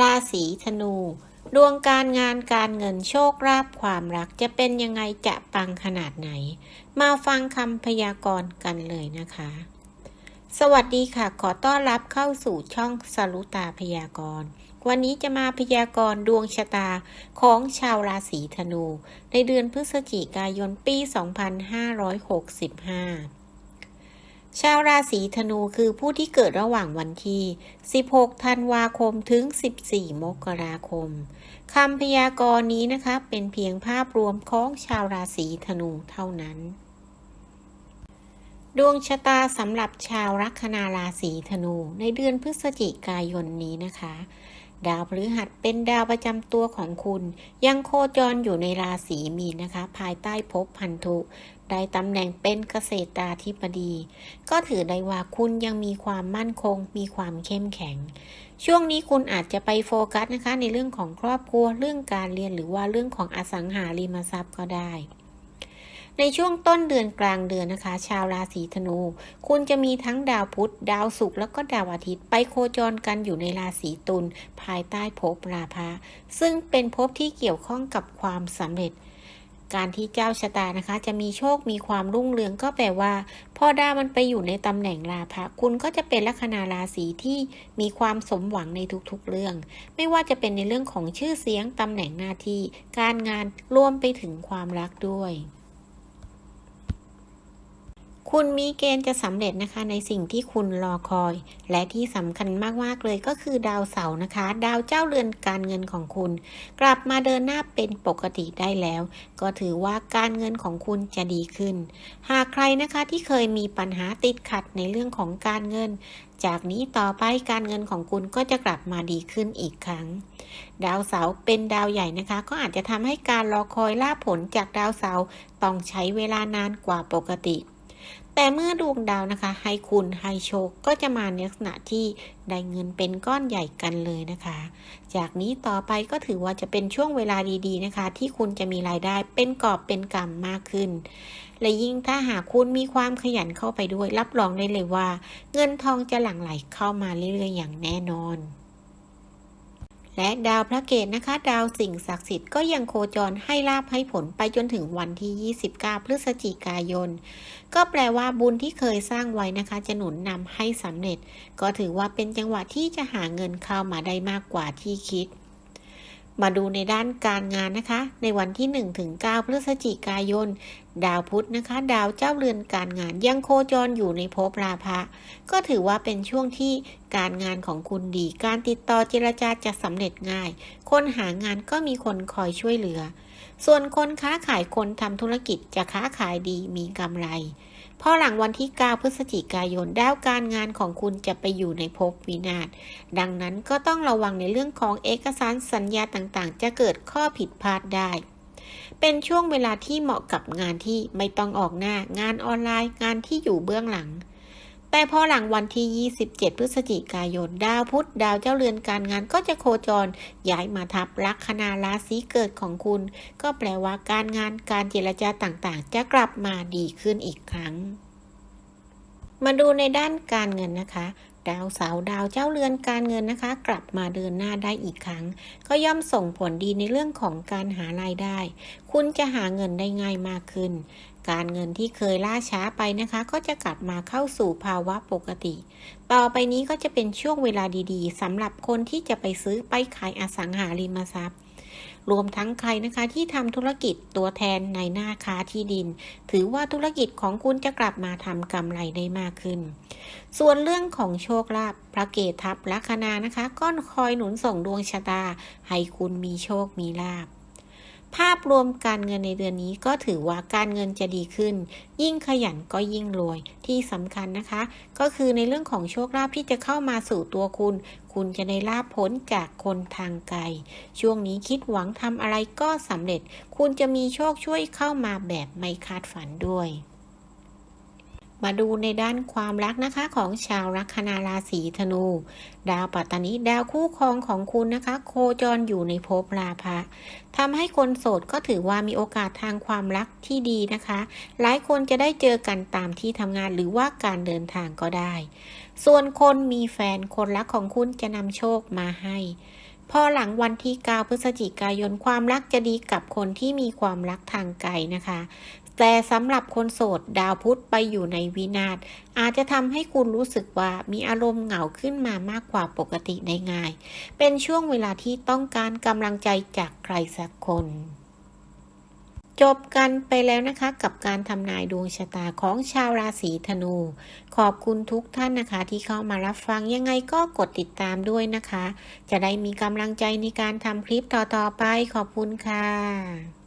ราศีธนู ดวงการงานการเงินโชคลาภความรักจะเป็นยังไงจะปังขนาดไหน มาฟังคำพยากรณ์กันเลยนะคะ สวัสดีค่ะ ขอต้อนรับเข้าสู่ช่องสรุตาพยากรณ์วันนี้จะมาพยากรณ์ดวงชะตาของชาวราศีธนู ในเดือนพฤศจิกายนปี 2565 ชาวราศีธนูคือผู้ที่เกิดระหว่างวันที่ 16 ธันวาคมถึง 14 มกราคม คำพยากรณ์นี้นะคะ เป็นเพียงภาพรวมของชาวราศีธนูเท่านั้น ดวงชะตาสำหรับชาวลัคนาราศีธนูในเดือนพฤศจิกายนนี้นะคะ ดาวพฤหัสเป็นดาวประจำตัวของคุณ ยังโคจรอยู่ในราศีมีนนะคะ ภายใต้ภพพันธุ ได้ตำแหน่งเป็นเกษตราธิบดี ก็ถือได้ว่าคุณยังมีความมั่นคง มีความเข้มแข็ง ช่วงนี้คุณอาจจะไปโฟกัสนะคะ ในเรื่องของครอบครัวเรื่องการเรียนหรือว่าเรื่องของอสังหาริมทรัพย์ก็ได้ ในช่วงต้นเดือนกลางเดือนนะคะ ชาวราศีธนู คุณจะมีทั้งดาวพุธ ดาวศุกร์แล้วก็ดาวอาทิตย์ ไปโคจรกันอยู่ในราศีตุลภายใต้ภพราพะซึ่งเป็นภพที่เกี่ยวข้องกับความสำเร็จการที่เจ้าชะตานะคะ จะมีโชคมีความรุ่งเรืองก็แปลว่า พ่อดาวมันไปอยู่ในตำแหน่งราพะคุณก็จะเป็นลัคนาราศีที่มีความสมหวังในทุกๆเรื่อง ไม่ว่าจะเป็นในเรื่องของชื่อเสียงตำแหน่งหน้าที่ การงานรวมไปถึงความรักด้วย คุณมีเกณฑ์จะสำเร็จนะคะในสิ่งที่คุณรอคอย และที่สำคัญมากๆเลยก็คือดาวเสาร์นะคะ ดาวเจ้าเรือนการเงินของคุณ กลับมาเดินหน้าเป็นปกติได้แล้ว ก็ถือว่าการเงินของคุณจะดีขึ้น หากใครนะคะที่เคยมีปัญหาติดขัดในเรื่องของการเงิน จากนี้ต่อไปการเงินของคุณก็จะกลับมาดีขึ้นอีกครั้ง ดาวเสาร์เป็นดาวใหญ่นะคะ ก็อาจจะทำให้การรอคอยล่าผลจากดาวเสาร์ต้องใช้เวลานานกว่าปกติ แต่เมื่อดวงดาวนะคะ ให้คุณให้โชคก็จะมาในลักษณะที่ได้เงินเป็นก้อนใหญ่กันเลยนะคะ จากนี้ต่อไปก็ถือว่าจะเป็นช่วงเวลาดีๆนะคะ ที่คุณจะมีรายได้เป็นกอบเป็นกำมากขึ้น และยิ่งถ้าหากคุณมีความขยันเข้าไปด้วย รับรองได้เลยว่า เงินทองจะหลั่งไหลเข้ามาเรื่อยๆอย่างแน่นอน และดาวพระเกตนะคะ ดาวสิ่งศักดิ์สิทธิ์ก็ยังโคจรให้ลาบให้ผลไปจนถึงวันที่ 29 พฤศจิกายน ก็แปลว่าบุญที่เคยสร้างไว้นะคะ จะหนุนนำให้สำเร็จ ก็ถือว่าเป็นจังหวะที่จะหาเงินเข้ามาได้มากกว่าที่คิด มาดูในด้านการงานนะคะ ในวันที่ 1 ถึง 9 พฤศจิกายน ดาวพุธนะคะ ดาวเจ้าเรือนการงานยังโคจรอยู่ในภพราพะก็ถือว่าเป็นช่วงที่การงานของคุณดี การติดต่อเจรจาจะสำเร็จง่าย คนหางานก็มีคนคอยช่วยเหลือ ส่วนคนค้าขายคนทำธุรกิจจะค้าขายดีมีกำไร พอหลังวันที่ 9 พฤศจิกายนดาวการงานของคุณจะไปอยู่ในภพวินาศดังนั้นก็ต้องระวังในเรื่องของเอกสารสัญญาต่างๆ จะเกิดข้อผิดพลาดได้ เป็นช่วงเวลาที่เหมาะกับงานที่ไม่ต้องออกหน้างานออนไลน์ งานที่อยู่เบื้องหลัง แต่พอหลังวันที่ 27 พฤศจิกายน ดาวพุธดาวเจ้าเรือนการงานก็จะโคจร ย้ายมาทับลัคนาราศีเกิดของคุณ ก็แปลว่าการงานการเจรจาต่างๆ จะกลับมาดีขึ้นอีกครั้ง มาดูในด้านการเงินนะคะ ดาวเสาดาวเจ้าเรือนการเงินนะคะ กลับมาเดินหน้าได้อีกครั้ง ก็ย่อมส่งผลดีในเรื่องของการหารายได้ คุณจะหาเงินได้ง่ายมากขึ้น การเงินที่เคยล่าช้าไปนะคะ ก็จะกลับมาเข้าสู่ภาวะปกติ ต่อไปนี้ก็จะเป็นช่วงเวลาดีๆสำหรับคนที่จะไปซื้อไปขายอสังหาริมทรัพย์ รวมทั้งใครนะคะที่ทำธุรกิจตัวแทนในหน้าค้าที่ดิน ถือว่าธุรกิจของคุณจะกลับมาทำกำไรได้มากขึ้น ส่วนเรื่องของโชคลาภพระเกตทับลัคนานะคะ ก้อนคอยหนุนส่งดวงชะตา ให้คุณมีโชคมีลาภ ภาพรวมการเงินในเดือนนี้ก็ถือว่าการเงินจะดีขึ้น ยิ่งขยันก็ยิ่งรวย ที่สำคัญนะคะ ก็คือในเรื่องของโชคลาภที่จะเข้ามาสู่ตัวคุณ คุณจะได้ลาภผลจากคนทางไกล ช่วงนี้คิดหวังทำอะไรก็สำเร็จ คุณจะมีโชคช่วยเข้ามาแบบไม่คาดฝันด้วย มาดูในด้านความรักนะคะของชาวลัคนาราศีธนู ดาวปัตตานีดาวคู่ครองของคุณนะคะ โคจรอยู่ในภพราภะทำให้คนโสดก็ถือว่ามีโอกาสทางความรักที่ดีนะคะ หลายคนจะได้เจอกันตามที่ทำงานหรือว่าการเดินทางก็ได้ ส่วนคนมีแฟนคนรักของคุณจะนำโชคมาให้ พอหลังวันที่ 9 พฤศจิกายนความรักจะดีกับคนที่มีความรักทางไกลนะคะ แต่สำหรับคนโสดดาวพุธไปอยู่ในวินาศอาจจะทำให้คุณรู้สึกว่ามีอารมณ์เหงาขึ้นมามากกว่าปกติได้ง่าย เป็นช่วงเวลาที่ต้องการกำลังใจจากใครสักคน จบกันไปแล้วนะคะกับการทำนายดวงชะตาของชาวราศีธนู ขอบคุณทุกท่านนะคะ ที่เข้ามารับฟังยังไงก็กดติดตามด้วยนะคะ จะได้มีกำลังใจในการทำคลิปต่อๆไปขอบคุณค่ะ